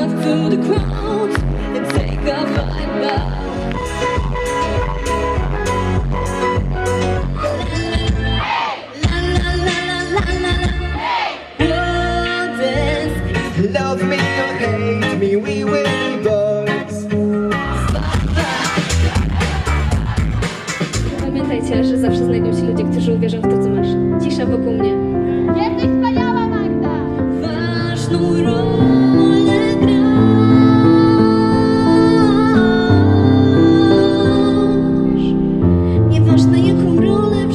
wave up through the crowd and take a bite back. La la la la la la la. World dance. Love me or hate me, we will be boys. Pamiętajcie, że zawsze znajdą się ludzie, którzy uwierzą w to, co masz. Cisza wokół mnie. Jesteś wspaniała, Magda! Ważną rolę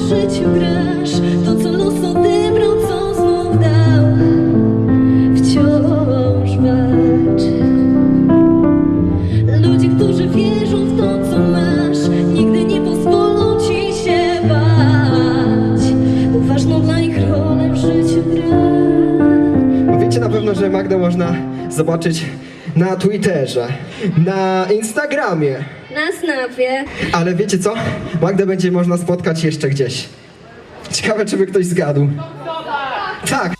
życiu grasz, to co los odebrał, co znów dał, wciąż walcz. Ludzie, którzy wierzą w to, co masz, nigdy nie pozwolą ci się bać. Bo ważną dla nich rolę w życiu grasz. No Wiecie na pewno, że Magdę można zobaczyć na Twitterze, na Instagramie. Na snapie. Ale wiecie co? Magdę będzie można spotkać jeszcze gdzieś. Ciekawe, czy by ktoś zgadł. Tak,